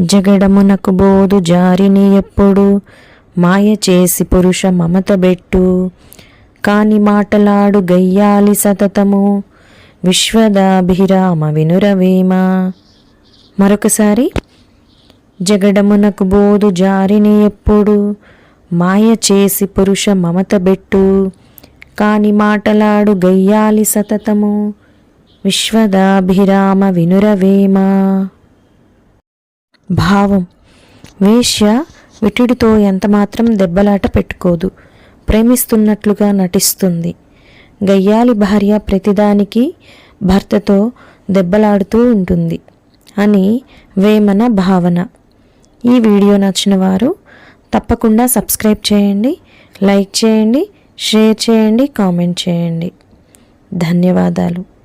జగడమునకు బోధు జారిని ఎప్పుడు? మాయ చేసి పురుష మమత బెట్టు. కాని మాటలాడు గయ్యాలి సతతము. విశ్వదాభిరామ వినురవేమ. మరొకసారి జగడమునకు బోధు జారిని ఎప్పుడు? మాయ చేసి పురుష మమత బెట్టు. కాని మాటలాడు గయ్యాలి సతతము. విశ్వదాభిరామ వినురవేమ. భావం. వేశ్య విటుడితో ఎంతమాత్రం దెబ్బలాట పెట్టుకోదు. ప్రేమిస్తున్నట్లుగా నటిస్తుంది. గయ్యాలి భార్య ప్రతిదానికి భర్తతో దెబ్బలాడుతూ ఉంటుంది అని వేమన భావన. ఈ వీడియో నచ్చిన వారు తప్పకుండా సబ్స్క్రైబ్ చేయండి లైక్ చేయండి షేర్ చేయండి కామెంట్ చేయండి. ధన్యవాదాలు.